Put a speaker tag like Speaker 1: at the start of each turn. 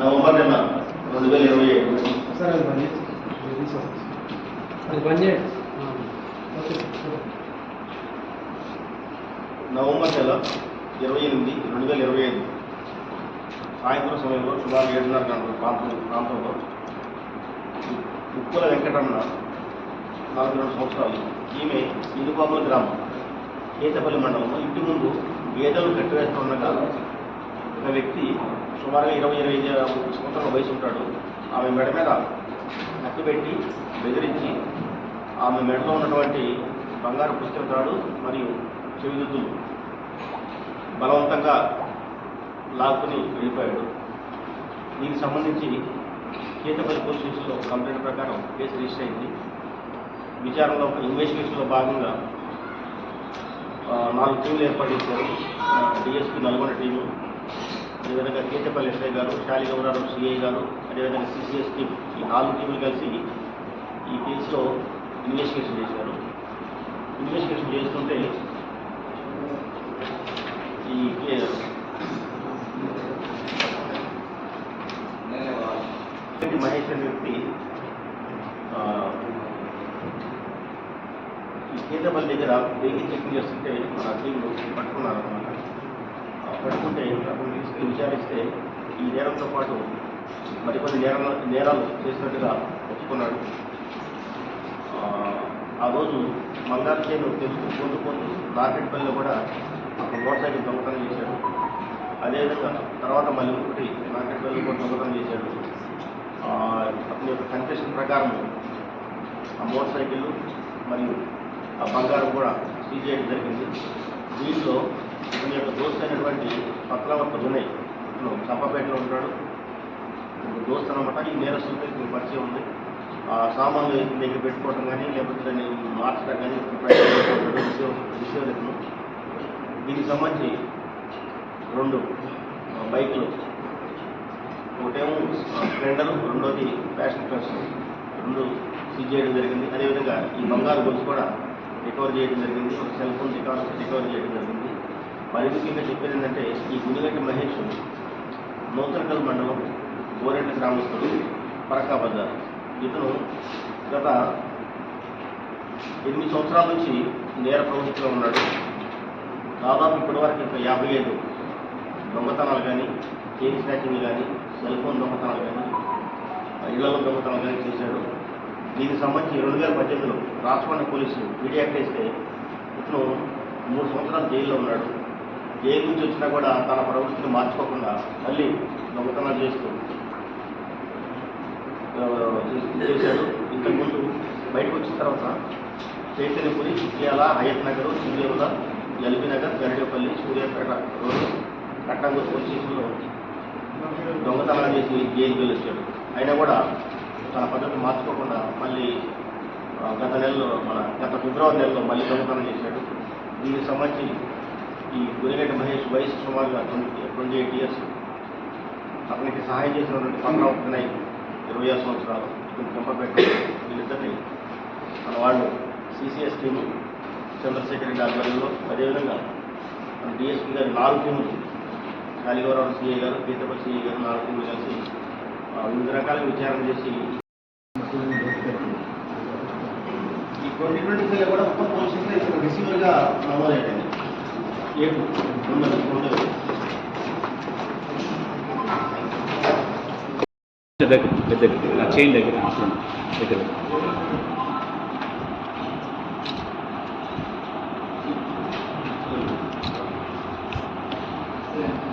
Speaker 1: November నెల రెండు వేల ఇరవై ఏడు సార్ అది అది నవంబర్ నెల ఇరవై ఎనిమిది రెండు వేల ఇరవై ఐదు. సాయంత్రం సమయంలో సుమారు ఏడున్నర గంటల ప్రాంతం ప్రాంతంలో ఉప్పుల వెంకటన్న నాలుగు రెండు సంవత్సరాలు. ఈమె ఇందుబాబుల గ్రామం. కేతపల్లి మండలంలో ఇంటి ముందు గేదెలు కట్టివేస్తుండగా ఒక వ్యక్తి సుమారుగా ఇరవై ఇరవై ఐదు సంవత్సరాల వయసు ఉంటాడు ఆమె మెడ మీద నక్కు పెట్టి బెదిరించి ఆమె మెడలో ఉన్నటువంటి బంగారు పుస్తక తాడు మరియు చెవిదుద్దులు బలవంతంగా లాక్కుని వెళ్ళిపోయాడు. దీనికి సంబంధించి కేతపల్లి పోలీస్ స్టేషన్లో కంప్లైంట్ ప్రకారం కేసు రిజిస్టర్ అయింది. విచారణలో ఇన్వెస్టిగేషన్లో భాగంగా నాలుగు టీంలు ఏర్పాటు చేశారు. డిఎస్పీ నల్గొండ టీము అదేవిధంగా కేటపల్లి ఎస్ఐ గారు శాలిగౌరారు సిఐ గారు అదేవిధంగా సిసిఎస్ టీమ్ ఈ నాలుగు టీములు కలిసి ఈ కేసులో ఇన్వెస్టిగేషన్ చేశారు. ఇన్వెస్టిగేషన్ చేస్తుంటే ఈ మహేష్ అనే వ్యక్తి ఈ కేంద్రపల్లి దగ్గర వెహికల్ చెక్ చేస్తుంటే మన టీంలు పట్టుకున్నారు. అనమాట పట్టుకుంటే అప్పుడు తీసుకుని విచారిస్తే ఈ నేరంతో పాటు మరికొన్ని నేరాలు నేరాలు చేసినట్టుగా ఒప్పుకున్నాడు. ఆ, రోజు మంగారు చేను తెలుసు పోతూ పోతూ నార్కెట్పల్లిలో కూడా ఒక మోటార్ సైకిల్ దొంగతనం చేశాడు. అదేవిధంగా తర్వాత మళ్ళీ ఒకటి నార్కెట్పల్లి కూడా దొంగతనం చేశాడు. అతని యొక్క కన్ఫెషన్ ప్రకారం ఆ మోటార్ సైకిల్ మరియు ఆ బంగారం కూడా సీజ్ చేయడం జరిగింది. దీంట్లో ఇతని యొక్క దోస్త్ అయినటువంటి పత్రావర్త వినయ్ ఇతను చంపపేటలో ఉంటాడు. ఒక దోస్త్ అనమాట ఈ నేరస్తులతో పరిచయం ఉంది. ఆ సామాన్లు దగ్గర పెట్టుకోవడం కానీ లేకపోతే దాన్ని మార్చడం కానీ విషయం ఇతను దీనికి సంబంధించి రెండు బైక్లు బైకులు. ఒకటేమో స్ప్లెండర్ రెండోది ఫ్యాషన్ ప్లస్ రెండు సీజ్ చేయడం జరిగింది. అదేవిధంగా ఈ బంగారు గొలుసు కూడా రికవర్ చేయడం జరిగింది. ఒక సెల్ ఫోన్ రికవర్ రికవర్ చేయడం జరిగింది. మరి ముఖ్యంగా చెప్పేది ఏంటంటే ఈ గుడిగంటి మహేష్ నూతనకల్ మండలం గోరెంట గ్రామస్తుడు పరకా బజార్. ఇతను గత ఎనిమిది సంవత్సరాల నుంచి నేర ప్రవృత్తిలో ఉన్నాడు. దాదాపు ఇప్పటివరకు ఇంకా యాభై ఐదు దొంగతనాలు కానీ చైన్ స్నాచింగ్ కానీ సెల్ ఫోన్ దొంగతనాలు కానీ ఇళ్ళలో దొంగతనాలు కానీ చేశాడు. దీనికి సంబంధించి రెండు వేల పద్దెనిమిదిలో రాచకొండ పోలీసులు మీడియా వేస్తే ఇతను మూడు సంవత్సరాలు జైల్లో ఉన్నాడు. ఏ గురించి వచ్చినా కూడా తన ప్రవృత్తిని మార్చుకోకుండా మళ్ళీ దొంగతనాలు చేస్తూ చేశాడు. ఇంతకుముందు బయటకు వచ్చిన తర్వాత Chaitanyapuri Chityal Hayath Nagar సింగేవుల LB Nagar Garidepally Suryapet road Kattangur police స్టేషన్లో దొంగతనాలు చేసి జైలుకి వెళ్ళొచ్చాడు అయినా కూడా తన పద్ధతి మార్చుకోకుండా మళ్ళీ గత నెలలో మన గత ఫిబ్రవరి నెలలో మళ్ళీ దొంగతనం చేశాడు. దీనికి సంబంధించి ఈ గురిగడ్డ మహేష్ వయసు సుమారుగా ట్వంటీ ట్వంటీ ఎయిట్ ఇయర్స్. అతనికి సహాయం చేసినటువంటి పద్మావతి నాయక్ ఇరవై ఆరు సంవత్సరాలు. ఇతను చంపపేట వీళ్ళిద్దరిని మన వాళ్ళు సిసిఎస్ టీము చంద్రశేఖర్ రెడ్డి ఆధ్వర్యంలో అదేవిధంగా మన డిఎస్పీ గారు నాలుగు టీములు కాళీగౌరవ సిఐ గారు పీతపల్లి సిఐ గారు నాలుగు టీములు కలిసి వివిధ రకాల విచారణ చేసి ఈ కొన్ని కూడా మొత్తం పోలీసులు రిసీవర్గా నమోదయ్యాయండి ఏడు రెండు రెండు
Speaker 2: దగ్గర పెద్ద చైన్ దగ్గర దగ్గర
Speaker 1: Thank